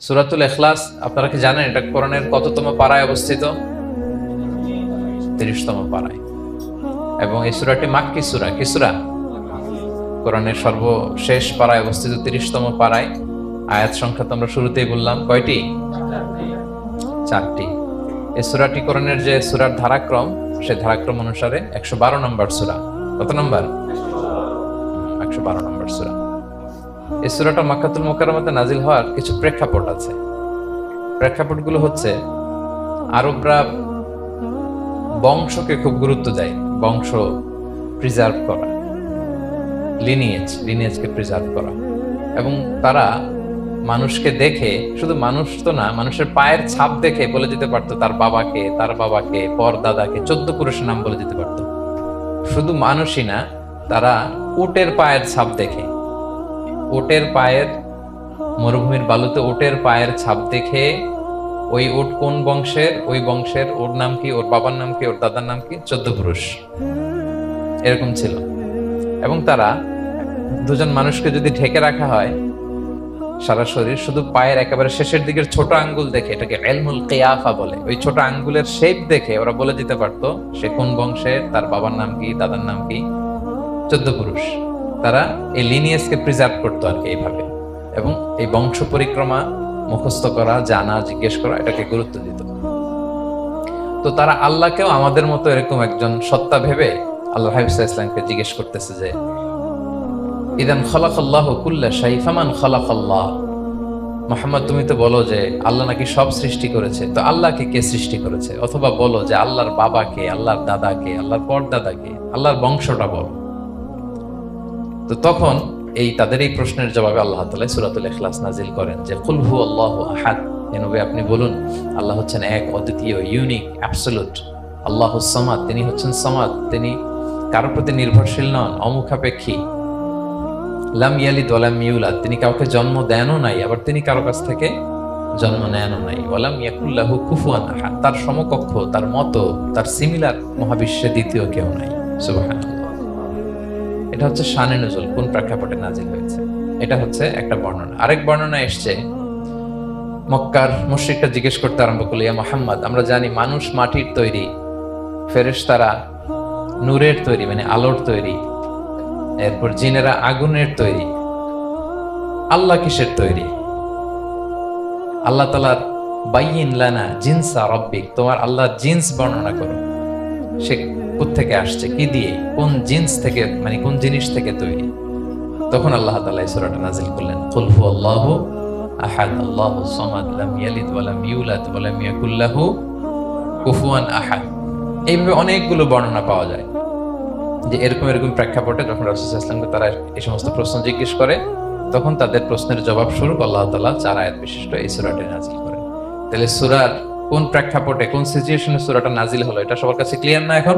সুরাতুল এখলাস আপনারা কি জানেন এটা কোরআনের কততম পাড়ায় অবস্থিত? তিরিশতম পাড়ায়। এবং এই সুরাটি মাক্কি সুরা। কি সুরা? কোরআনের সর্বশেষ পাড়ায় অবস্থিত তিরিশতম পাড়ায়। আয়াত সংখ্যা তো আমরা শুরুতেই বললাম। কয়টি? চারটি। এই সুরাটি কোরআনের যে সুরার ধারাক্রম, সেই ধারাক্রম অনুসারে একশো বারো নম্বর সুরা। কত নম্বর? একশো বারো নম্বর সুরা। এই সুরাটা মাক্কাতুল মোকাররমাতে নাজিল হওয়ার কিছু প্রেক্ষাপট আছে। প্রেক্ষাপটগুলো হচ্ছে, আরবরা বংশকে খুব গুরুত্ব দেয়, বংশ প্রিজার্ভ করা লিনিয়েজ লিনিয়েজকে প্রিজার্ভ করা। এবং তারা মানুষকে দেখে, শুধু মানুষ তো না, মানুষের পায়ের ছাপ দেখে বলে দিতে পারতো, তার বাবাকে তার বাবাকে পর দাদাকে চোদ্দ পুরুষের নাম বলে দিতে পারতো। শুধু মানুষই না, তারা উটের পায়ের ছাপ দেখে উটের পায়ের, মরুভূমির বালুতে ওটের পায়ের ছাপ দেখে ওই উট কোন বংশের? ওই বংশের ওর নাম কি? ওর বাবার নাম কি? ওর দাদার নাম কি? চোদ্দ পুরুষ। এরকম ছিল। এবং তারা দুজন মানুষকে যদি ঢেকে রাখা হয়, সারা শরীর শুধু পায়ের একেবারে শেষের দিকের ছোট আঙ্গুল দেখে, এটাকে এলমুল কেয়াফা বলে, ওই ছোট আঙ্গুলের শেপ দেখে ওরা বলে দিতে পারতো, সে কোন বংশের, তার বাবার নাম কি, দাদার নাম কি? চোদ্দ পুরুষ। তারা এই লিনিয়াসকে প্রিজার্ভ করতো আর কি এইভাবে। এবং এই বংশ পরিক্রমা মুখস্থ করা, জানা, জিজ্ঞেস করা, এটাকে গুরুত্ব দিত। তো তারা আল্লাহকেও আমাদের মতো এরকম একজন সত্তা ভেবে আল্লাহ হাবিবসা ইসলামকে জিজ্ঞেস করতেছে যে, ইদান খলাকাল্লাহ কুল্লা শাইফামান খলাকাল্লাহ? মোহাম্মদ, তুমি তো বলো যে আল্লাহ নাকি সব সৃষ্টি করেছে। তো আল্লাহকে কে সৃষ্টি করেছে? অথবা বলো যে আল্লাহর বাবাকে, আল্লাহর দাদাকে, আল্লাহর পরদাদাকে, আল্লাহর বংশটা বলো। তো তখন এই তাদের এই প্রশ্নের জবাবে আল্লাহ তালা সুরাতুল ইখলাস নাজিল করেন যে কুলহু আল্লাহ আহাদ। এ নবী আপনি বলুন, আল্লাহ হচ্ছেন এক, অদ্বিতীয় ইউনিক অ্যাবসলুট আল্লাহ সামাদ, তিনি হচ্ছেন সামাদ। তিনি কারোর প্রতি নির্ভরশীল নন, অমুখাপেক্ষী। লাম ইয়ালিদ ওয়ালাম ইউলাদ, তিনি কাউকে জন্ম দেনও নাই, আবার তিনি কারও কাছ থেকে জন্ম নেনও নাই। ওয়ালাম ইয়াকুল্লাহু কুফুয়ান আহাদ, তার সমকক্ষ, তার মতো, তার সিমিলার মহাবিশ্বে দ্বিতীয় কেউ নাই। সুবহানাল্লাহ। এটা হচ্ছে শানে নজল কোন প্রেক্ষাপটে নাজিল হয়েছে? এটা হচ্ছে একটা বর্ণনা। আরেক বর্ণনা এসছে, মক্কার মুশ্রিকটা জিজ্ঞেস করতে আরম্ভ করল, ইয়া মোহাম্মদ, আমরা জানি মানুষ মাটির তৈরি, ফেরেশতারা নূরের তৈরি মানে আলোর তৈরি, এরপর জিনেরা আগুনের তৈরি, আল্লাহ কিসের তৈরি? আল্লাহ তালার বাইন লানা জিনসা রব্বিক, তোমার আল্লাহ জিন্স বর্ণনা করো সে থেকে আসছে? কি দিয়ে? কোন জিন্স থেকে মানে কোন জিনিস থেকে তৈরি? তখন আল্লাহ তালা এই সূরাটা নাজিল করলেন। কুল হু আল্লাহু আহাদ, আল্লাহু সামাদ ইয়ালিদ ওয়া ইউলাদ ওয়া লাম কুফুয়ান আহাদ। এইভাবে অনেকগুলো বর্ণনা পাওয়া যায়। যে এরকম এরকম প্রেক্ষাপটে যখন রাসূল ইসলামকে তারা এই সমস্ত প্রশ্ন জিজ্ঞেস করে, তখন তাদের প্রশ্নের জবাব স্বরূপ আল্লাহ তালা চার আয়াত বিশিষ্ট এই সূরাটি নাজিল করেন। তাহলে সূরার কোন প্রেক্ষাপটে কোন সিচুয়েশনে সুরাটা নাজিল হলো এটা সবার কাছে ক্লিয়ার না এখন?